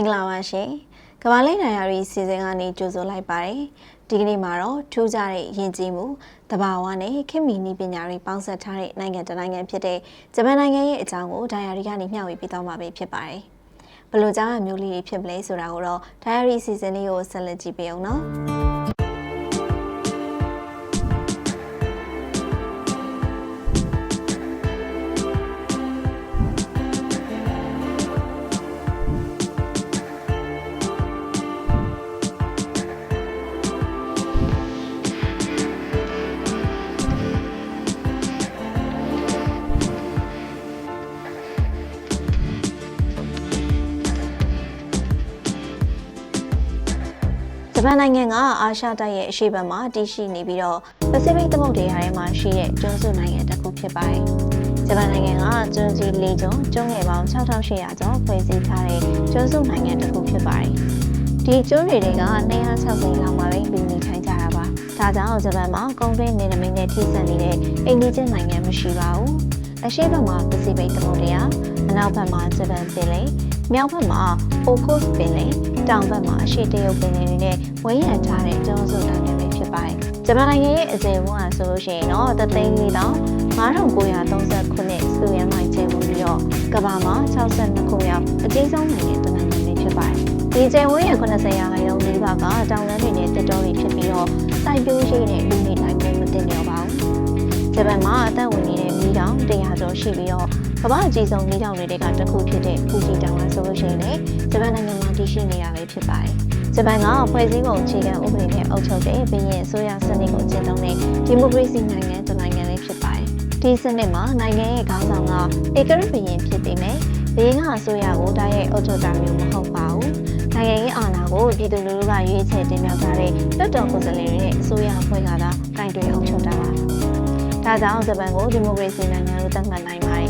င်္ဂလာပါရှင်ကမ္ဘာလိနိုင်ရာရီစီစဉ်ကနေကြိုဆိုလိုက်ပါတယ်ဒီကနေ့မှာတော့ထူးခြားတဲ့ယဉ်ကျေးမှုတဘာဝနဲ့ခင်မီနီပညာတွေပေါင်းစပ်ထားတဲ့နိုင်ငံတစ်နိုင်ငံဖြစ်တဲ့ဂျပန်နိုင်ငံရဲ့အကြောင်းကိုဒိုင်ယာရီကနေမျှဝေပေးသွားမှာဖြစ်ပါတယ်ဘလို့ကြားအမျိုးလေးတွေဖြစ်မလဲဆိုတာကိုတော့ဒိုင်ယာရီစီစဉ်လေးကိုဆက်လက်ကြည့်ပေးအောင်နော် ဂျပန်နိုင်ငံကအာရှတိုက်ရဲ့အရှေ့ဘက်မှာတည်ရှိနေပြီးတော့ပစိဖိတ်သမုဒ္ဒရာထဲမှာရှိတဲ့ကျွန်းစုနိုင်ငံတစ်ခုဖြစ်ပါတယ်။ဂျပန်နိုင်ငံကကျွန်းကြီး၄ကျွန်းကျွန်းငယ်ပေါင်း6800ကျော်ဖွဲ့စည်းထားတဲ့ကျွန်းစုနိုင်ငံတစ်ခုဖြစ်ပါတယ်။ဒီကျွန်းတွေက260လောက်မှာပဲလူနေထိုင်ကြတာပါ။ဒါကြောင့်ဂျပန်မှာကုန်တွင်းနေနမိတ်နဲ့ထိစပ်နေတဲ့အိန္ဒိယနိုင်ငံမရှိပါဘူး။အရှေ့ဘက်မှာပစိဖိတ်သမုဒ္ဒရာအနောက်ဘက်မှာဂျပန်ပင်လယ် မြောက်ဘက်မှာအိုကို့စ်ပင်လယ်တောင်ဘက်မှာ အရှေ့တရုတ်ပင်လယ်တွေနဲ့ဝန်းရံထားတဲ့ကျွန်းစုနိုင်ငံတွေဖြစ်ပါတယ်။ဂျပန်နိုင်ငံရဲ့အကျယ်ဝန်းအားဆိုလို့ရှိရင်တော့တသိန်းလေးတောင်9939ခုနှစ်စုရန်မိုင်ကျဲမှုပြီးတော့ကမ္ဘာမှာ62ခုမြောက်အကြီးဆုံးနိုင်ငံတစ်နိုင်ငံလေးဖြစ်ပါတယ်။ဒီကျယ်ဝန်းရဲ့80ရာခိုင်နှုန်းလေးပါကတောင်တန်းတွေနဲ့တက်တော်တွေဖြစ်ပြီးတော့စိုက်ပျိုးရေးနဲ့လူနေတိုင်းမျိုးမတင်လျော်ပါဘူး။ဂျပန်မှာအသက်ဝင်နေတဲ့မီးတောင်100ကျော်ရှိပြီးတော့ ကမ္ဘာအကြီးဆုံးမီးတောင်တွေကတစ်ခုဖြစ်တဲ့ဖူဂျီတောင်ကဆိုလို့ရှိရင်လည်းဂျပန်နိုင်ငံမှာတည်ရှိနေရပဲဖြစ်ပါတယ်။ဂျပန်ကဖွဲ့စည်းပုံအခြေခံဥပဒေနဲ့အုပ်ချုပ်တဲ့ဘီရင်အစိုးရစနစ်ကိုကျင့်သုံးတဲ့ဒီမိုကရေစီနိုင်ငံတစ်နိုင်ငံလေးဖြစ်ပါတယ်။ဒီစနစ်မှာနိုင်ငံရဲ့ခေါင်းဆောင်ကဧကရာဘီရင်ဖြစ်ပေမဲ့ဘီရင်ကအစိုးရကိုတိုက်ရိုက်အုပ်ချုပ်တာမျိုးမဟုတ်ပါဘူး။နိုင်ငံရေးအာဏာကိုပြည်သူလူထုကရွေးချယ်တင်မြှောက်ထားတဲ့လွှတ်တော်ကိုယ်စားလှယ်တွေရဲ့အစိုးရအဖွဲ့ကသာကင်တွယ်အုပ်ချုပ်တာပါ။ဒါကြောင့်ဂျပန်ကိုဒီမိုကရေစီနိုင်ငံလို့သတ်မှတ်နိုင်ပါတယ်။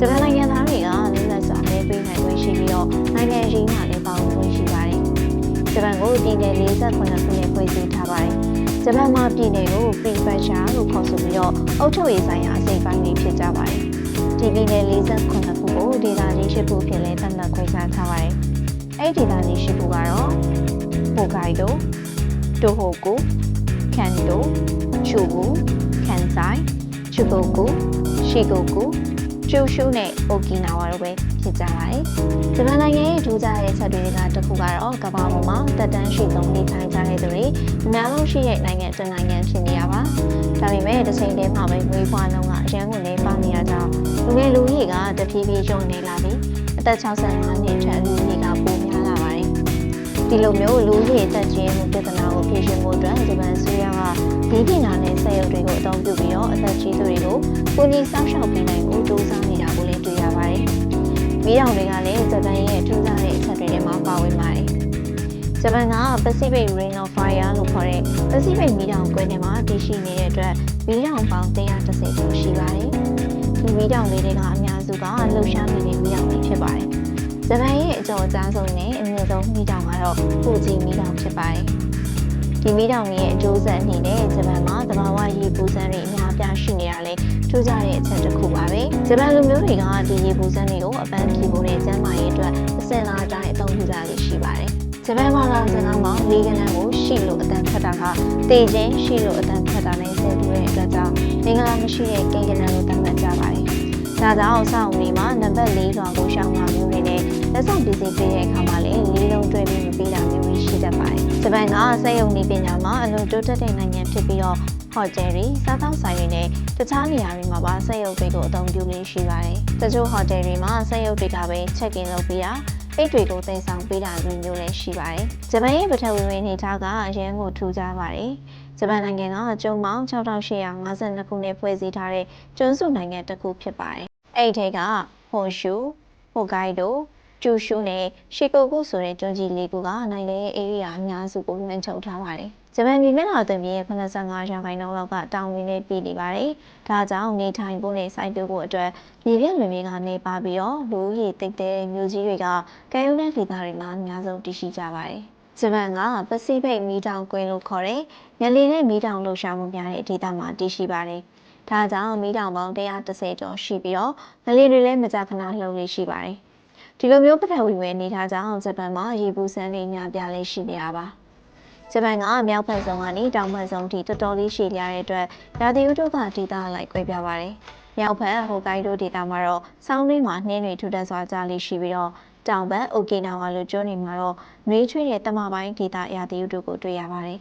ဂျပန်နိုင်ငံသားတွေကလွတ်လပ်စွာနေပေးနိုင်ခွင့်ရှိပြီးတော့နိုင်ငံရေးမှာလည်းပါဝင်ခွင့်ရှိပါတယ်။ဂျပန်ကိုပြည်နယ်48ခုနဲ့ဖွဲ့စည်းထားပါတယ်။ဂျပန်မှာပြည်နယ်ကို prefecture လို့ခေါ်ဆိုပြီးတော့အုပ်ချုပ်ရေးဆိုင်ရာအစိပ်ပိုင်းတွေဖြစ်ကြပါတယ်။ဒီပြည်နယ်48ခုကိုဒေသကြီးရှိဖို့ဖြစ်လဲသတ်မှတ်ခွင့်ချထားပါတယ်။အဲ့ဒီဒေသကြီးရှိဖို့ကတော့ဟိုဂိုင်ဒိုတိုဟိုကိုကန်ဒိုချူဘူကန်ဆိုင်ချူဂိုကိုရှီဂိုကို ကျူရှုနဲ့အိုကီနာဝါတို့ပဲဖြစ်ကြပါတယ်။ဂျပန်နိုင်ငံရဲ့ထူးခြားတဲ့ချက်တွေကတစ်ခုကတော့ကမ္ဘာပေါ်မှာတက်တန်းရှိဆုံးနေထိုင်ကြတဲ့သူတွေအများဆုံးရှိတဲ့နိုင်ငံတစ်နိုင်ငံဖြစ်နေရပါ။ဒါပေမဲ့တစ်ချိန်တည်းမှာပဲဝေးဖွားလုံးကအရန်ကိုနေပါနေရကြောင်းလူငယ်လူကြီးကတဖြည်းဖြည်းကျုံနေလာပြီးအသက်65နှစ်ထက်လူကြီးကပိုများလာပါတယ်။ ဒီလိုမျိုးလူကြီးတက်ကြီးမှုပြဿနာကိုဖြေရှင်းဖို့အတွက်ဂျပန်အစိုးရကဒီပညာနဲ့ဆက်ရုပ်တွေကိုအသုံးပြုပြီးတော့အသက်ကြီးသူတွေကိုကိုကြီးစောင့်ရှောက်ပေးနိုင်ဖို့ကြိုးစားနေတာကိုလည်းတွေ့ရပါတယ်။မိတော်တွေကလည်းဂျပန်ရဲ့ထူးခြားတဲ့အချက်တွေထဲမှာပါဝင်ပါတယ်။ဂျပန်က Pacific Ring of Fire လို့ခေါ်တဲ့ Pacific မီးတောင်ကွင်းထဲမှာတည်ရှိနေတဲ့အတွက်မီးတောင်ပေါင်း130ကျော်ရှိပါတယ်။ဒီမီးတောင်လေးတွေကအများစုကလှုပ်ရှားနေတဲ့မီးတောင်တွေဖြစ်ပါတယ်။ ဂျပန်ရဲ့အကျော်အကြားဆုံးနဲ့အမြင့်ဆုံးမီးတောင်ကတော့ဖူဂျီမီးတောင်ဖြစ်ပါတယ်။ဒီမီးတောင်ရဲ့အကျိုးဆက်အနေနဲ့ဂျပန်မှာသဘာဝရေပူစမ်းတွေအများပြားရှိနေရလဲထူးခြားတဲ့အချက်တစ်ခုပါပဲဂျပန်လူမျိုးတွေကဒီရေပူစမ်းတွေကိုအပန်းဖြေဖို့နဲ့ကျန်းမာရေးအတွက်အစင်လာတိုင်းအသုံးပြုကြရရှိပါတယ်ဂျပန်မှာလာစကားမှာလေကနန်းကိုရှိလို့အတန်ထွက်တာကတေချင်းရှိလို့အတန်ထွက်တာနဲ့ဆင်တူတဲ့အတွက်ကြောင့်မင်္ဂလာမရှိတဲ့ကိန်းကနန်းလို့သတ်မှတ်ကြပါတယ်ဒါကြောင့်စောင့်နေမှာနံပါတ်၄ရွာကိုရှောင်းလာမျိုးတွေနဲ့ လက်ဆောင်ပစ္စည်းပေးတဲ့အခါမှာလည်းလေးလုံးတွဲပြီးမပေးတာမျိုးရှိတတ်ပါတယ်။ဂျပန်ကစက်ရုံနည်းပညာမှာအလွန်တိုးတက်တဲ့နိုင်ငံဖြစ်ပြီးတော့ဟိုတယ်တွေစားသောက်ဆိုင်တွေနဲ့တခြားနေရာတွေမှာပါစက်ရုပ်တွေကိုအသုံးပြုနေရှိပါတယ်။တချို့ဟိုတယ်တွေမှာစက်ရုပ်တွေကပဲ check-in လုပ်ပြီးတာအိတ်တွေကိုသင်ဆောင်ပေးတာမျိုးမျိုးလည်းရှိပါတယ်။ဂျပန်ရဲ့ပထဝီဝင်နေသားကအရန်ကိုထူးခြားပါတယ်။ဂျပန်နိုင်ငံကကျုံပေါင်း6852ခုနဲ့ဖွဲ့စည်းထားတဲ့ကျွန်းစုနိုင်ငံတစ်ခုဖြစ်ပါတယ်။အဲ့ဒီထဲကဟွန်ရှူဟိုဂိုင်ဒို ကျူရှုနဲ့ရှီကိုကုဆိုတဲ့ကျွန်းကြီးလေးခုကနိုင်လေအေရီယာအများစုကိုလွှမ်းခြုံထားပါတယ်။ဂျပန်ပြည်မျက်နှာသွင်ပြည်ရဲ့85ရာခိုင်နှုန်းလောက်ကတောင်ဝင်နဲ့ပြည်နေပါတယ်။ဒါကြောင့်နေထိုင်ဖို့နဲ့စိုက်ပျိုးဖို့အတွက်ပြည်ပြလွင်မြေကနေပါပြီးတော့လူဦးရေတိတ်တဲ့မြို့ကြီးတွေကကဲယူတဲ့ဒေသတွေမှာအများဆုံးတည်ရှိကြပါတယ်။ဂျပန်ကပစိဖိတ်မီးတောင်ကွင်းလို့ခေါ်တဲ့ညလီနဲ့မီးတောင်လှုပ်ရှားမှုများတဲ့ဒေသမှာတည်ရှိပါတယ်။ဒါကြောင့်မီးတောင်ပေါင်း130ကျော်ရှိပြီးတော့ငလီတွေလည်းမကြခဏလှုပ်နေရှိပါတယ်။ ဒီလိုမျိုးပထဝီဝင်အနေထားကြောင့်ဂျပန်မှာရေပူစမ်းလေးများပြားလေးရှိနေတာပါဂျပန်ကမြောက်ဘက်ဆုံးကနေတောင်ဘက်ဆုံးထိတော်တော်လေးရှည်လျားတဲ့အတွက်ရာသီဥတုကဒေသလိုက်ကွဲပြားပါတယ်မြောက်ဘက်ဟိုကိုင်ဒိုဒေသမှာတော့ဆောင်းရင်းမှာနှင်းတွေထူထပ်စွာကြားလေးရှိပြီးတော့တောင်ဘက်အိုကီနာဝါလိုကျွန်းတွေမှာတော့နှွေးထွေးတဲ့တမပိုင်းဒေသရာသီဥတုကိုတွေ့ရပါတယ်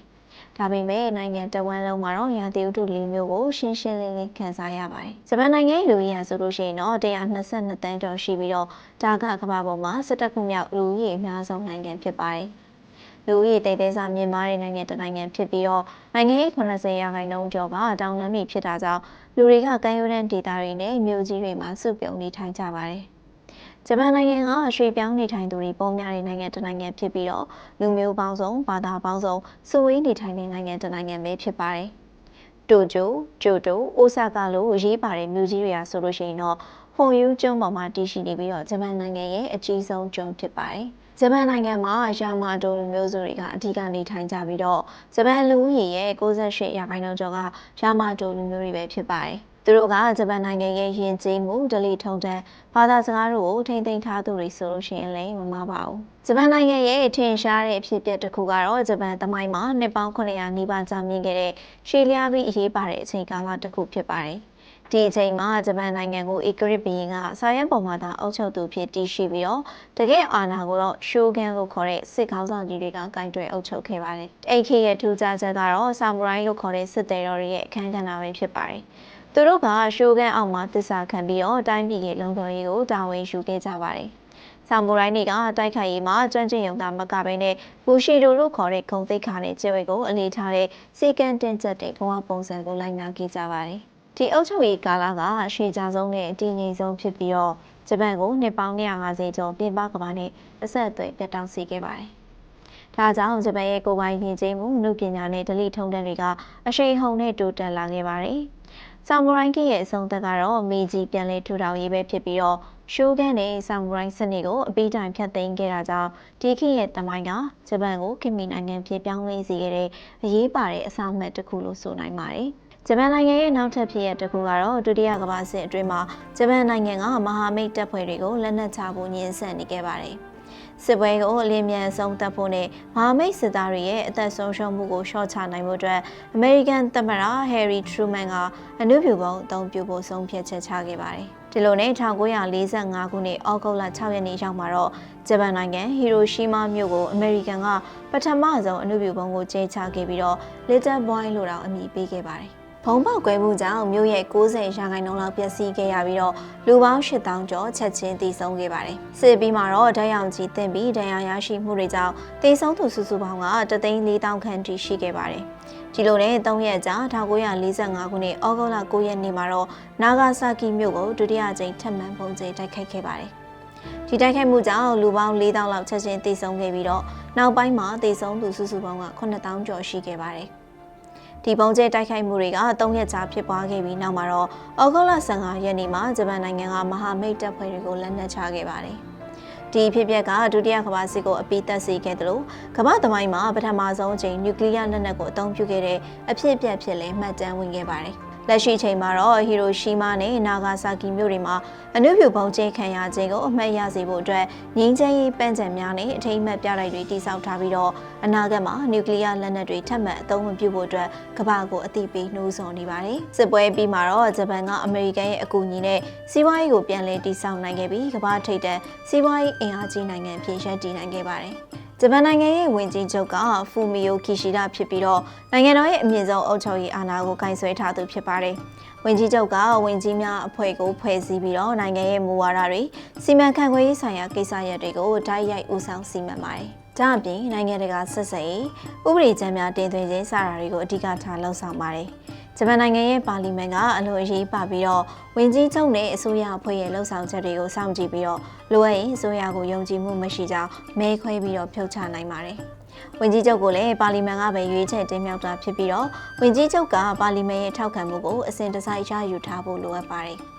ဒါပေမဲ့နိုင်ငံတဝန်းလုံးမှာတော့ရာသီဥတုလေးမျိုးကိုရှင်းရှင်းလင်းလင်းခန်းစားရပါတယ်။ဂျပန်နိုင်ငံရဲ့လူဦးရေဆိုလို့ရှိရင်တော့122တန်းကျော်ရှိပြီးတော့ဒါကကမ္ဘာပေါ်မှာ17ခုမြောက်လူဦးရေအများဆုံးနိုင်ငံဖြစ်ပါတယ်။လူဦးရေတိတ်သေးစားမြင့်မားတဲ့နိုင်ငံတစ်နိုင်ငံဖြစ်ပြီးတော့နိုင်ငံရဲ့80ရာခိုင်နှုန်းကျော်ကတောင်လမ်းမြေဖြစ်တာကြောင့်လူတွေကကမ်းရိုးတန်းဒေသတွေနဲ့မြို့ကြီးတွေမှာစုပြုံနေထိုင်ကြပါတယ်။ ဂျပန်နိုင်ငံကရွှေပြောင်းနေထိုင်သူတွေပုံများတဲ့နိုင်ငံတစ်နိုင်ငံဖြစ်ပြီးတော့လူမျိုးပေါင်းစုံဘာသာပေါင်းစုံစုဝေးနေထိုင်တဲ့နိုင်ငံတစ်နိုင်ငံပဲဖြစ်ပါတယ်။တိုကျိုကျိုတိုအိုဆာကာလိုရေးပါတဲ့မြို့ကြီးတွေကဆိုလို့ရှိရင်တော့ဟွန်ယူကျွန်းပေါ်မှာတည်ရှိနေပြီးတော့ဂျပန်နိုင်ငံရဲ့အကြီးဆုံးကျွန်းဖြစ်ပါတယ်။ဂျပန်နိုင်ငံမှာယာမာတိုလူမျိုးစုတွေကအဓိကနေထိုင်ကြပြီးတော့ဂျပန်လူဦးရေရဲ့68ရာခိုင်နှုန်းကျော်ကယာမာတိုလူမျိုးတွေပဲဖြစ်ပါတယ်။ သူတို့ကဂျပန်နိုင်ငံရဲ့ယဉ်ကျေးမှုဒလိထုံတဲ့ဘာသာစကားတို့ကိုထိမ့်သိမ်းထားသူတွေဆိုလို့ရှိရင်လည်းမမှားပါဘူးဂျပန်နိုင်ငံရဲ့ထင်ရှားတဲ့အဖြစ်အပျက်တစ်ခုကတော့ဂျပန်သမိုင်းမှာနှစ်ပေါင်း900နီးပါးကြာမြင့်ခဲ့တဲ့ရှေးလျားပြီးအရေးပါတဲ့အချိန်ကာလတစ်ခုဖြစ်ပါတယ်ဒီအချိန်မှာဂျပန်နိုင်ငံကိုဧကရစ်ဘီရင်ကစာရန်ပေါ်မှာသာအုပ်ချုပ်သူဖြစ်တည်ရှိပြီးတော့တကယ်အာဏာကိုတော့ရှိုးဂန်လို့ခေါ်တဲ့စစ်ခေါင်းဆောင်ကြီးတွေကကင်တွယ်အုပ်ချုပ်ခဲ့ပါတယ်။အဲ့ခေရဲ့ထူးခြားချက်ကတော့ဆာမူရိုင်းလို့ခေါ်တဲ့စစ်သည်တော်တွေရဲ့အခမ်းကဏ္ဍပဲဖြစ်ပါတယ်။ သူတို့ကရှိုးကန်အောက်မှာတစ္ဆာခံပြီးတော့တိုင်းပြည်ရဲ့လုံခြုံရေးကိုတာဝန်ယူခဲ့ကြပါတယ်။ဆာမူရိုင်းတွေကတိုက်ခိုက်ရေးမှာကျွမ်းကျင်ရုံသာမကဘဲနဲ့ဘူရှီဒိုလို့ခေါ်တဲ့ဂုံသိက္ခာနဲ့ကျေဝဲကိုအလေးထားတဲ့စေကန်တင်ချက်တဲ့ဘဝပုံစံကိုလိုက်နာခဲ့ကြပါတယ်။ဒီအုပ်ချုပ်ရေးကာလကရှေ့ကြဆုံးနဲ့အတည်ငြိမ်ဆုံးဖြစ်ပြီးတော့ဂျပန်ကိုနှစ်ပေါင်း150ကျော်ပြင်ပကမ္ဘာနဲ့အဆက်အသွယ်ပြတ်တောက်စေခဲ့ပါတယ်။ဒါကြောင့်ဂျပန်ရဲ့ကိုယ်ပိုင်ယဉ်ကျေးမှုနုပညာနဲ့ဒလိထုံးတန်းတွေကအရှိန်ဟုန်နဲ့တိုးတက်လာခဲ့ပါတယ်။ ဆာမူရိုင်းကရဲ့အဆုံးသက်ကတော့မေဂျီပြန်လည်ထူထောင်ရေးပဲဖြစ်ပြီးတော့ရှိုးကန်နဲ့ဆာမူရိုင်းစနစ်ကိုအပိတိုင်ဖျက်သိမ်းခဲ့တာကြောင့်ဒီခေတ်ရဲ့တမိုင်းကဂျပန်ကိုခင်မီနိုင်ငံဖြစ်ပြောင်းလဲစေခဲ့တဲ့အရေးပါတဲ့အစအမှတ်တစ်ခုလို့ဆိုနိုင်ပါတယ်။ဂျပန်နိုင်ငံရဲ့နောက်ထပ်ဖြစ်ရပ်တစ်ခုကတော့ဒုတိယကမ္ဘာစစ်အတွင်းမှာဂျပန်နိုင်ငံကမဟာမိတ်တပ်ဖွဲ့တွေကိုလက်နက်ချဖို့ညှင်းဆန်နေခဲ့ပါတယ်။ စစ်ပွဲကိုအလင်းမြန်ဆုံးတပ်ဖို့နဲ့မဟာမိတ်စစ်သားတွေရဲ့အသက်ဆုံးရှုံးမှုကိုရှော့ချနိုင်ဖို့အတွက်အမေရိကန်သမ္မတဟယ်ရီထရူမန်ကအနုပြုပုံအသုံးပြုဖို့ဆုံးဖြတ်ချက်ချခဲ့ပါတယ်။ဒီလိုနဲ့1945ခုနှစ်ဩဂုတ်လ6ရက်နေ့ရောက်မှာတော့ဂျပန်နိုင်ငံဟီရိုရှီးမားမြို့ကိုအမေရိကန်ကပထမဆုံးအနုပြုပုံကိုကျဲချခဲ့ပြီးတော့ Little Boy လို့တောင်အမည်ပေးခဲ့ပါတယ်။ ဘုံပေါက်ကွဲမှုကြောင့်မြို့ရဲ့60ရာခိုင်နှုန်းလောက်ပျက်စီးခဲ့ရပြီးတော့လူပေါင်း8000ကျော်ချက်ချင်းတည်ဆုံးခဲ့ပါတယ်။စစ်ပြီးမှာတော့ဓာတ်ရောင်ကြီးတင်ပြီးဒဏ်ရာရရှိမှုတွေကြောင့်တည်ဆုံးသူစုစုပေါင်းက3,400ခန့်ထိရှိခဲ့ပါတယ်။ဒီလိုနဲ့3ရက်ကြာ1945ခုနှစ်ဩဂုတ်လ9ရက်နေ့မှာတော့နာဂါဆာကီမြို့ကိုဒုတိယကြိမ်ထပ်မံပုံကျဲတိုက်ခိုက်ခဲ့ပါတယ်။ဒီတိုက်ခိုက်မှုကြောင့်လူပေါင်း4000လောက်ချက်ချင်းတည်ဆုံးခဲ့ပြီးတော့နောက်ပိုင်းမှာတည်ဆုံးသူစုစုပေါင်းက9000ကျော်ရှိခဲ့ပါတယ်။ ဒီပုံကျဲတိုက်ခိုက်မှုတွေက၃ရက်ကြာဖြစ်ပွားခဲ့ပြီးနောက်မှာတော့ဩဂုတ်လ15ရက်နေ့မှာဂျပန်နိုင်ငံကမဟာမိတ်တပ်ဖွဲ့တွေကိုလက်နက်ချခဲ့ပါတယ်။ဒီဖြစ်ပျက်ကဒုတိယကမ္ဘာစစ်ကိုအပိသက်စေခဲ့တယ်လို့ကမ္ဘာသမိုင်းမှာပထမဆုံးအချိန်နျူကလ িয়ার လက်နက်ကိုအသုံးပြုခဲ့တဲ့အဖြစ်အပျက်ဖြစ်လဲမှတ်တမ်းဝင်ခဲ့ပါတယ်။ လက်ရှိချိန်မှာတော့ဟီရိုရှီမာနဲ့နာဂါဆာကီမြို့တွေမှာအနုပြုပုံကျဲခံရခြင်းကိုအမှတ်ရစေဖို့အတွက်ငြိမ်းချမ်းရေးပန်းချံများနဲ့အထိမ်းအမှတ်ပြတိုက်တွေတည်ဆောက်ထားပြီးတော့အနာဂတ်မှာနျူကလ িয়ার လက်နက်တွေထပ်မံအသုံးမပြုဖို့အတွက်ကမ္ဘာကိုအသိပေးနှိုးဆော်နေပါတယ်။စစ်ပွဲပြီးမှာတော့ဂျပန်ကအမေရိကန်ရဲ့အကူအညီနဲ့စီးပွားရေးကိုပြန်လည်တည်ဆောက်နိုင်ခဲ့ပြီးကမ္ဘာထိပ်တန်းစီးပွားရေးအင်အားကြီးနိုင်ငံဖြစ်ရပ်တည်နိုင်ခဲ့ပါတယ်။ ဂျပန်နိုင်ငံရဲ့ဝန်ကြီးချုပ်ကဖူမီယိုကီရှီဒဖြစ်ပြီးတော့နိုင်ငံတော်ရဲ့အမြင့်ဆုံးအုပ်ချုပ်ရေးအာဏာကိုကင်ဆယ်ထားသူဖြစ်ပါတယ်။ဝန်ကြီးချုပ်ကဝန်ကြီးများအဖွဲ့ကိုဖွဲ့စည်းပြီးတော့နိုင်ငံရဲ့မူဝါဒတွေစီမံခန့်ခွဲရေးဆိုင်ရာကိစ္စရပ်တွေကိုတိုက်ရိုက်ဦးဆောင်စီမံပါတယ်။ဒါအပြင်နိုင်ငံတကာဆက်ဆံရေးဥပဒေကြမ်းများတင်သွင်းခြင်းစတာတွေကိုအဓိကထားလှုံ့ဆော်ပါတယ်။ ဂျပန်နိုင်ငံရဲ့ပါလီမန်ကအလို့အရေးပါပြီးတော့ဝင်ကြီးချုပ်နဲ့အစိုးရအဖွဲ့ရဲ့လှုပ်ဆောင်ချက်တွေကိုစောင့်ကြည့်ပြီးတော့လိုအပ်ရင်အစိုးရကိုယုံကြည်မှုမရှိကြောင်းမဲခွဲပြီးတော့ဖြုတ်ချနိုင်ပါတယ်။ဝင်ကြီးချုပ်ကိုလည်းပါလီမန်ကပဲရွေးချယ်တင်မြှောက်တာဖြစ်ပြီးတော့ဝင်ကြီးချုပ်ကပါလီမန်ရဲ့ထောက်ခံမှုကိုအစဉ်တစိုက်ရယူထားဖို့လိုအပ်ပါတယ်။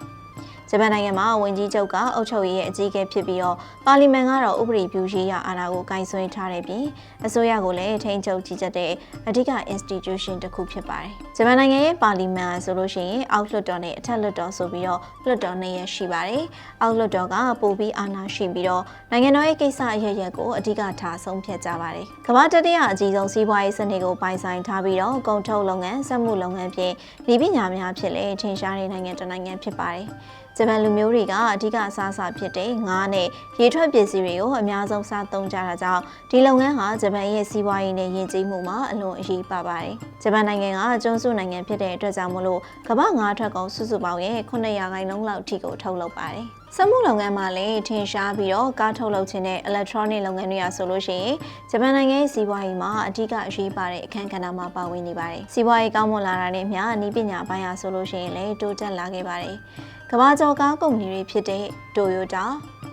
ဂျပန်နိုင်ငံမှာဝန်ကြီးချုပ်ကအုပ်ချုပ်ရေးရဲ့အကြီးအကဲဖြစ်ပြီးတော့ပါလီမန်ကတော့ဥပဒေပြုရေးရအာဏာကိုကင်ဆွဲထားတဲ့ပြင်အစိုးရကိုလည်းထိန်းချုပ်ကြီးကြပ်တဲ့အဓိက institution တစ်ခုဖြစ်ပါတယ်။ဂျပန်နိုင်ငံရဲ့ပါလီမန်ဆိုလို့ရှိရင်အောက်လွှတ်တော်နဲ့အထက်လွှတ်တော်ဆိုပြီးတော့လွှတ်တော်နှစ်ရပ်ရှိပါတယ်။အောက်လွှတ်တော်ကပိုပြီးအာဏာရှိပြီးတော့နိုင်ငံတော်ရဲ့ကိစ္စအရရက်ကိုအဓိကထားဆုံးဖြတ်ကြပါတယ်။ကမ္ဘာတတိယအကြီးဆုံးစီးပွားရေးစနစ်ကိုပိုင်ဆိုင်ထားပြီးတော့ကုန်ထုတ်လုပ်ငန်းစက်မှုလုပ်ငန်းဖြင့်ဒီပညာများဖြစ်လေထင်ရှားတဲ့နိုင်ငံတစ်နိုင်ငံဖြစ်ပါတယ်။ ဂျပန်လူမျိုးတွေကအဓိကအစားအစာဖြစ်တဲ့ငါးနဲ့ရေထွက်ပစ္စည်းတွေကိုအများဆုံးစားသုံးကြတာကြောင့်ဒီလုပ်ငန်းဟာဂျပန်ရဲ့စီးပွားရေးနဲ့ယဉ်ကျေးမှုမှာအလွန်အရေးပါပါတယ်။ဂျပန်နိုင်ငံကကျွန်းစုနိုင်ငံဖြစ်တဲ့အတွက်ကြောင့်မလို့ကမ္ဘာငါးထွက်ကုန်စုစုပေါင်းရဲ့900ရာခိုင်နှုန်းလောက်အထိကိုထုတ်လုပ်ပါတယ်။စက်မှုလုပ်ငန်းမှာလည်းထင်ရှားပြီးတော့ကားထုတ်လုပ်ခြင်းနဲ့ electronic လုပ်ငန်းတွေကဆိုလို့ရှိရင်ဂျပန်နိုင်ငံရဲ့စီးပွားရေးမှာအဓိကအရေးပါတဲ့အခန်းကဏ္ဍမှာပါဝင်နေပါတယ်။စီးပွားရေးကောင်းမွန်လာတာနဲ့မျှနည်းပညာပိုင်းရာဆိုလို့ရှိရင်လည်းတိုးတက်လာခဲ့ပါတယ်။ ကမ္ဘာကျော်ကားကုမ္ပဏီတွေဖြစ်တဲ့ Toyota,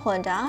Honda,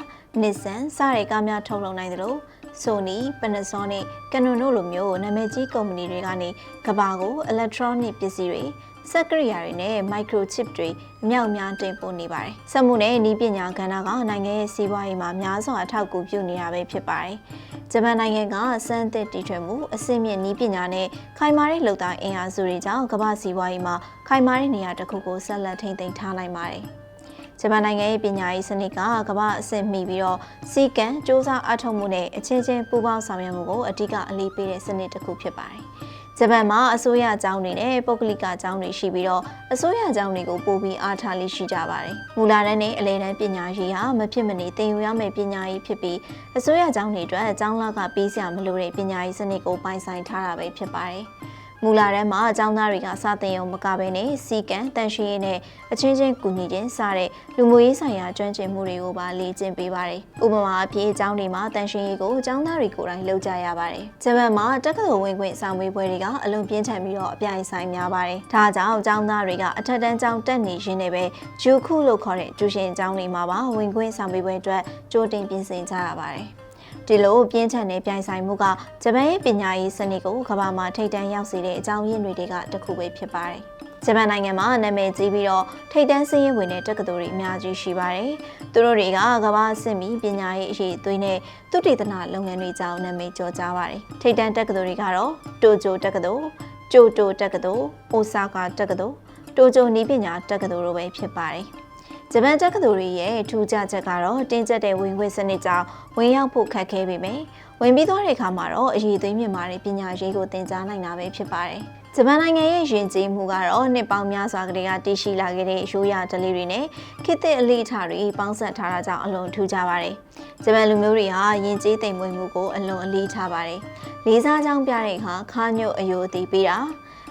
Nissan စတဲ့ကားများထုတ်လုပ်နိုင်သလို Sony, Panasonic, Canon တို့လိုမျိုးနာမည်ကြီးကုမ္ပဏီတွေကနေကမ္ဘာကို electronic ပစ္စည်းတွေ စက်ကရိယာတွေနဲ့ microchip တွေအမြောက်များတင်ပို့နေပါတယ်။စက်မှုနဲ့ဤပညာကဏ္ဍကနိုင်ငံရဲ့စီးပွားရေးမှာများစွာအထောက်အကူပြုနေတာပဲဖြစ်ပါတယ်။ဂျပန်နိုင်ငံကစမ်းသစ်တည်ထွင်မှုအဆင့်မြင့်ဤပညာနဲ့ခိုင်မာတဲ့လှုပ်သားအင်အားစုတွေကြောင့်ကမ္ဘာစီးပွားရေးမှာခိုင်မာတဲ့နေရာတစ်ခုကိုဆက်လက်ထိန်းသိမ်းထားနိုင်ပါတယ်။ဂျပန်နိုင်ငံရဲ့ပညာရေးစနစ်ကကမ္ဘာအဆင့်မီပြီးတော့စီကံစ조사အထောက်မှုနဲ့အချင်းချင်းပူးပေါင်းဆောင်ရွက်မှုကိုအဓိကအလေးပေးတဲ့စနစ်တစ်ခုဖြစ်ပါတယ်။ ဂျပန်မှာအစိုးရအကြောင်းတွေနဲ့ပုဂ္ဂလိကအကြောင်းတွေရှိပြီးတော့အစိုးရအကြောင်းတွေကိုပို့ပြီးအားထားလေးရှိကြပါတယ်။မူလာတန်းနဲ့အလယ်တန်းပညာရေးဟာမဖြစ်မနေသင်ယူရမယ့်ပညာရေးဖြစ်ပြီးအစိုးရအကြောင်းတွေအတွက်အကြောင်းလကပြီးစရာမလိုတဲ့ပညာရေးစနစ်ကိုပိုင်ဆိုင်ထားတာပဲဖြစ်ပါတယ်။ မူလာတန်းမှာအကြောင်းသားတွေကစတင်ရုံမကဘဲနဲ့စီကံတန်ရှင်းရေးနဲ့အချင်းချင်းကူညီခြင်းစတဲ့လူမှုရေးဆိုင်ရာကျွမ်းကျင်မှုတွေကိုပါလေ့ကျင့်ပေးပါတယ်။ဥပမာအဖြစ်အကြောင်းတွေမှာတန်ရှင်းရေးကိုအကြောင်းသားတွေကိုယ်တိုင်လုပ်ကြရပါတယ်။ဂျပန်မှာတက္ကသိုလ်ဝင်ခွင့်ဆောင်မေးပွဲတွေကအလွန်ပြင်းထန်ပြီးတော့အပြိုင်ဆိုင်များပါတယ်။ဒါကြောင့်အကြောင်းသားတွေကအထက်တန်းကျောင်းတက်နေရင်းနဲ့ပဲဂျူခုလို့ခေါ်တဲ့ကျူရှင်ကျောင်းတွေမှာပါဝင်ခွင့်ဆောင်မေးပွဲအတွက်ကြိုတင်ပြင်ဆင်ကြရပါတယ်။ ဒီလိုပြင်းထန်တဲ့ပြိုင်ဆိုင်မှုကဂျပန်ရဲ့ပညာရေးစနစ်ကိုကမ္ဘာမှာထိပ်တန်းရောက်စေတဲ့အကြောင်းရင်းတွေကတစ်ခုပဲဖြစ်ပါတယ်။ဂျပန်နိုင်ငံမှာနာမည်ကြီးပြီးတော့ထိပ်တန်းစည်းရင်းဝင်တဲ့တက္ကသိုလ်တွေအများကြီးရှိပါတယ်။သူတို့တွေကကမ္ဘာအဆင့်မီပညာရေးအရေးအသွေးနဲ့သုတေသနလုပ်ငန်းတွေကြောင့်နာမည်ကျော်ကြားပါတယ်။ထိပ်တန်းတက္ကသိုလ်တွေကတော့တိုကျိုတက္ကသိုလ်၊ကျိုတိုတက္ကသိုလ်၊အိုဆာကာတက္ကသိုလ်၊တိုကျိုနီးပညာတက္ကသိုလ်တို့ပဲဖြစ်ပါတယ်။ ဂျပန်တက္ကသိုလ်တွေရဲ့ထူးခြားချက်ကတော့တင်းကျပ်တဲ့ဝင်ခွင့်စနစ်ကြောင့်ဝင်ရောက်ဖို့ခက်ခဲပေမယ့်ဝင်ပြီးသွားတဲ့အခါမှာတော့အရေးသိမ်းမြင့်မာတဲ့ပညာရေးကိုသင်ကြားနိုင်တာပဲဖြစ်ပါတယ်။ဂျပန်နိုင်ငံရဲ့ယဉ်ကျေးမှုကတော့နှစ်ပေါင်းများစွာကတည်းကတည်ရှိလာခဲ့တဲ့ရိုးရာဓလေ့တွေနဲ့ခေတ်သစ်အလေးအထားတွေပေါင်းစပ်ထားတာကြောင့်အလွန်ထူးခြားပါတယ်။ဂျပန်လူမျိုးတွေဟာယဉ်ကျေးသိမ်မွေ့မှုကိုအလွန်အလေးထားပါတယ်။လေးစားကြောင်းပြတဲ့အခါခါညုတ်အယိုအသေးပေးတာ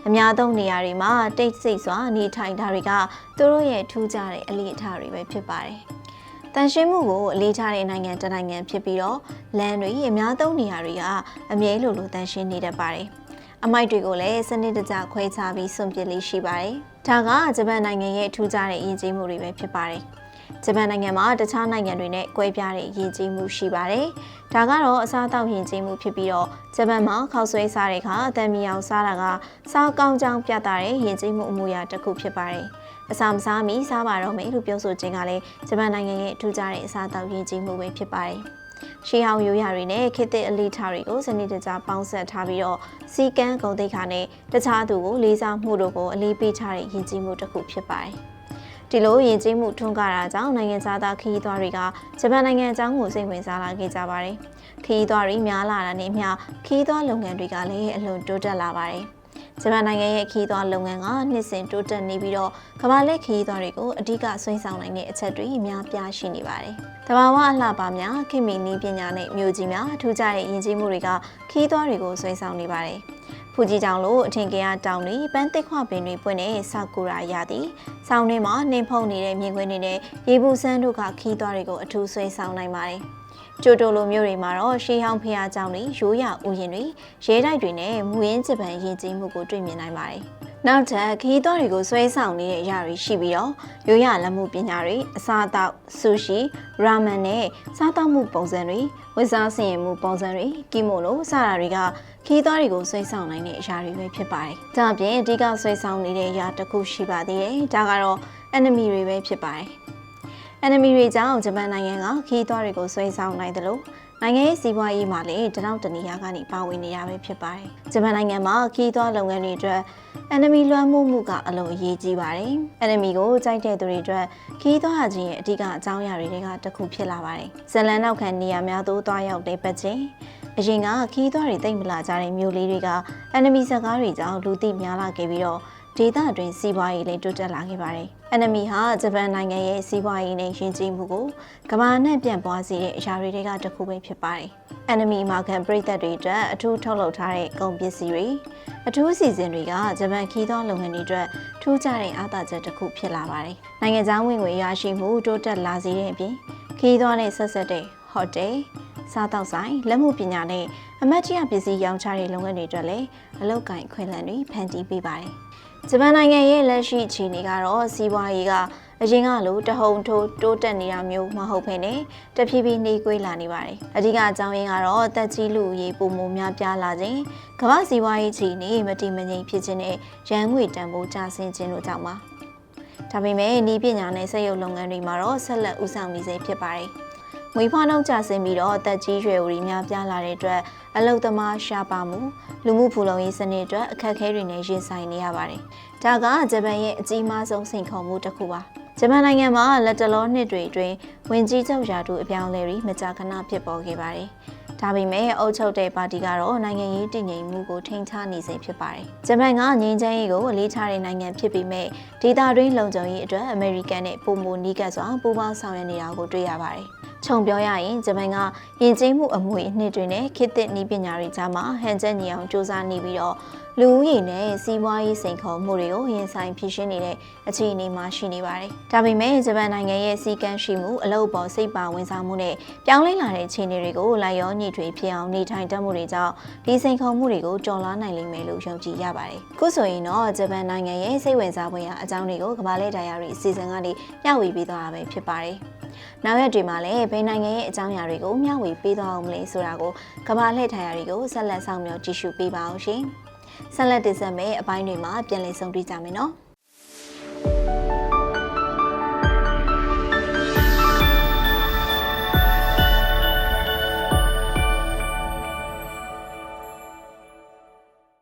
အများသုံးနေရာတွေမှာတိတ်ဆိတ်စွာနေထိုင်တာတွေကသူတို့ရဲ့ထူးခြားတဲ့အလေးအထားတွေပဲဖြစ်ပါတယ်။တန်ရှင်းမှုကိုအလေးထားတဲ့နိုင်ငံတစ်နိုင်ငံဖြစ်ပြီးတော့လမ်းတွေအများသုံးနေရာတွေကအမြဲလိုလိုတန်ရှင်းနေတတ်ပါတယ်။အမိုက်တွေကိုလည်းစနစ်တကျခွဲခြားပြီးစွန့်ပစ်လေးရှိပါတယ်။ဒါကဂျပန်နိုင်ငံရဲ့ထူးခြားတဲ့အရေးကြီးမှုတွေပဲဖြစ်ပါတယ်။ ဂျပန်နိုင်ငံမှာတခြားနိုင်ငံတွေနဲ့ကွဲပြားတဲ့ယဉ်ကျေးမှုရှိပါတယ်။ဒါကတော့အစားအသောက်ယဉ်ကျေးမှုဖြစ်ပြီးတော့ဂျပန်မှာခောက်ဆွဲစားတဲ့အခါအသက်မီအောင်စားတာကစားကောင်းကြောင်းပြသတဲ့ယဉ်ကျေးမှုအမူအရာတစ်ခုဖြစ်ပါတယ်။အစာမစားမီစားပါတော့မယ်လို့ပြောဆိုခြင်းကလည်းဂျပန်နိုင်ငံရဲ့ထူးခြားတဲ့အစားအသောက်ယဉ်ကျေးမှုပဲဖြစ်ပါတယ်။ရှေးဟောင်းရိုးရာတွေနဲ့ခေတ်သစ်အလေးထားတွေကိုစနစ်တကျပေါင်းစပ်ထားပြီးတော့စီကံဂုံတိတ်ခါနဲ့တခြားသူကိုလေးစားမှုတို့ကိုအလေးပေးထားတဲ့ယဉ်ကျေးမှုတစ်ခုဖြစ်ပါတယ်။ ဒီလိုယဉ်ကျေးမှုထွန်းကားတာကြောင့်နိုင်ငံသားခရီးသွားတွေကဂျပန်နိုင်ငံအကြောင်းကိုစိတ်ဝင်စားလာခဲ့ကြပါတယ်။ခရီးသွားတွေများလာတာနဲ့မျှခရီးသွားလုပ်ငန်းတွေကလည်းအလွန်တိုးတက်လာပါတယ်။ဂျပန်နိုင်ငံရဲ့ခီးသွွားလုပ်ငန်းကနှစ်စဉ်တိုးတက်နေပြီးတော့ကမ္ဘာလက်ခီးသွွားတွေကိုအဓိကဆွဲဆောင်နိုင်တဲ့အချက်တွေအများပြားရှိနေပါတယ်။တဘာဝအလှပါများခင်မီနီးပညာနဲ့မြို့ကြီးများထူးခြားတဲ့ယဉ်ကျေးမှုတွေကခီးသွွားတွေကိုဆွဲဆောင်နေပါတယ်။ ဖူကြီးတောင်လိုအထင်ကရတောင်တွေပန်းတစ်ခွပင်တွေပွင့်နေဆာကူရာရသည်။ဆောင်းထဲမှာနှင်းဖုံနေတဲ့မြင်ကွင်းတွေနဲ့ရေဘူးစန်းတို့ကခီးသွားတွေကိုအထူးဆွဲဆောင်နိုင်ပါတယ်။ကျိုတိုလိုမျိုးတွေမှာတော့ရှေးဟောင်းဖျားကြောင်တွေရိုးရဥယျာဉ်တွေရဲတိုက်တွေနဲ့မူရင်းဂျပန်ယဉ်ကျေးမှုကိုတွေ့မြင်နိုင်ပါတယ်။ နောက်ထပ်ခီးသွားတွေကိုဆွဲဆောင်နေတဲ့အရာတွေရှိပြီးတော့ရိုးရလက်မှုပညာတွေအစားအသောက်ဆူရှီရာမန်နဲ့စားသောက်မှုပုံစံတွေဝတ်စားဆင်ရင်မှုပုံစံတွေကီမိုလိုစတာတွေကခီးသွားတွေကိုဆွဲဆောင်နိုင်တဲ့အရာတွေပဲဖြစ်ပါတယ်။ဒါအပြင်အဓိကဆွဲဆောင်နေတဲ့အရာတစ်ခုရှိပါသေးတယ်။ဒါကတော့ enemy တွေပဲဖြစ်ပါတယ်။ enemy တွေကြောင့်ဂျပန်နိုင်ငံကခီးသွွားတွေကိုဆွဲဆောင်နိုင်တယ်လို့ နိုင်ငံရေးစီးပွားရေးမှာလည်းတနောက်တနေရာကနေပါဝင်နေရပဲဖြစ်ပါတယ်။ဂျပန်နိုင်ငံမှာခီးသွွားလုပ်ငန်းတွေအတွက် enemy လွှမ်းမိုးမှုကအလွန်အရေးကြီးပါတယ်။ enemy ကိုကြိုက်တဲ့သူတွေအတွက်ခီးသွွားခြင်းရဲ့အဓိကအကြောင်းအရာတွေကတစ်ခုဖြစ်လာပါတယ်။ဇလန်နောက်ခံနေရာများသို့တွားရောက်တဲ့ပတ်ချင်းအရင်ကခီးသွွားတွေတိတ်မလာကြတဲ့မြို့လေးတွေက enemy ဇကားတွေကြောင့်လူသိများလာခဲ့ပြီးတော့ ဒေသအတွင်းစီးပွားရေးလည်းတိုးတက်လာခဲ့ပါတယ်။ enemy ဟာဂျပန်နိုင်ငံရဲ့စီးပွားရေးနဲ့ယဉ်ကျေးမှုကိုကမ္ဘာနဲ့ပြန့်ပွားစေတဲ့အရာတွေကတစ်ခုပဲဖြစ်ပါတယ်။ enemy မှာခံပြည်သက်တွေအတွက်အထူးထုတ်လုပ်ထားတဲ့ကုန်ပစ္စည်းတွေအထူးအစီအစဉ်တွေကဂျပန်ခီးသွွားလုပ်ငန်းတွေအတွက်ထူးခြားတဲ့အားသာချက်တစ်ခုဖြစ်လာပါတယ်။နိုင်ငံခြားဝင်ငွေရရှိမှုတိုးတက်လာစေတဲ့အပြင်ခီးသွွားနဲ့ဆက်ဆက်တဲ့ဟိုတယ်စားတောက်ဆိုင်လက်မှုပညာနဲ့အမတ်တရပစ္စည်းရောင်းချတဲ့လုပ်ငန်းတွေအတွက်လည်းအလုပ်ကိုင်ခွင့်လန်းတွေဖန်တီးပေးပါတယ်။ ဂျပန်နိုင်ငံရဲ့လက်ရှိအခြေအနေကတော့စီးပွားရေးကအရင်ကလိုတဟုန်ထိုးတိုးတက်နေတာမျိုးမဟုတ်ဘဲနဲ့တဖြည်းဖြည်းနှေးကွေးလာနေပါတယ်။အဓိကအကြောင်းရင်းကတော့တက်ကြီးလူရေးပုံမှုများပြားလာခြင်းကမ္ဘာစီးပွားရေးအခြေအနေမတည်မငြိမ်ဖြစ်ခြင်းနဲ့ရန်ငွေတန်ဖိုးကျဆင်းခြင်းတို့ကြောင့်ပါ။ဒါပေမဲ့ဤပညာနဲ့စက်ရုပ်လုပ်ငန်းတွေမှာတော့ဆက်လက်ဦးဆောင်နေစေဖြစ်ပါတယ်။ ငွေဖွားနှုန်းကျဆင်းပြီးတော့တက်ကြီးရွယ်ဦးတွေများပြားလာတဲ့အတွက်အလုသမားရှားပါမှုလူမှုဖူလုံရေးစနစ်အတွက်အခက်အခဲတွေနဲ့ရင်ဆိုင်နေရပါတယ်။ဒါကဂျပန်ရဲ့အကြီးမားဆုံးစိန်ခေါ်မှုတစ်ခုပါ။ဂျပန်နိုင်ငံမှာလက်တလောနှစ်တွေအတွင်းဝင်ကြီးချုပ်ရာထူးအပြောင်းအလဲတွေမကြာခဏဖြစ်ပေါ်ခဲ့ပါတယ်။ဒါပေမဲ့အုပ်ချုပ်တဲ့ပါတီကတော့နိုင်ငံရေးတည်ငြိမ်မှုကိုထိန်းချနေစေဖြစ်ပါတယ်။ဂျပန်ကငြိမ်းချမ်းရေးကိုအလေးထားတဲ့နိုင်ငံဖြစ်ပေမဲ့ဒေသတွင်းလုံခြုံရေးအတွက်အမေရိကန်နဲ့ပုံမနီးကပ်စွာပူးပေါင်းဆောင်ရွက်နေတာကိုတွေ့ရပါတယ်။ ခြုံပြောရရင်ဂျပန်ကယဉ်ကျေးမှုအမွေအနှစ်တွေနဲ့ခေတ်သစ်နည်းပညာတွေကြားမှာဟန်ချက်ညီအောင်စူးစမ်းနေပြီးတော့လူဦးရေနဲ့စီးပွားရေးစိန်ခေါ်မှုတွေကိုရင်ဆိုင်ဖြေရှင်းနေတဲ့အခြေအနေမှာရှိနေပါတယ်။ဒါပေမဲ့ဂျပန်နိုင်ငံရဲ့စီကံရှိမှုအလုပ်ပေါ်စိတ်ပါဝင်စားမှုနဲ့ပြောင်းလဲလာတဲ့အခြေအနေတွေကိုလိုက်ရောညှိထွေဖြစ်အောင်နေထိုင်တတ်မှုတွေကြောင့်ဒီစိန်ခေါ်မှုတွေကိုကျော်လွှားနိုင်လိမ့်မယ်လို့ယုံကြည်ရပါတယ်။ခုဆိုရင်တော့ဂျပန်နိုင်ငံရဲ့စိတ်ဝင်စားဖွယ်ရာအကြောင်းတွေကိုကမ္ဘာလဲဒါယာရီအစီအစဉ်ကနေမျှဝေပေးသွားတာပဲဖြစ်ပါတယ်။ နောက်ရက်တွေမှာလည်းဘယ်နိုင်ငံရဲ့အကြောင်းအရာတွေကိုမျှဝေပေးသွားအောင်မလဲဆိုတာကိုကမ္ဘာလှည့်ထိုင်ရာတွေကိုဆက်လက်ဆောင်မြော်ကြည့်ရှုပေးပါအောင်ရှင်။ဆက်လက်တင်ဆက်မယ့်အပိုင်းတွေမှာပြန်လည်ဆုံတွေ့ကြမယ်နော်။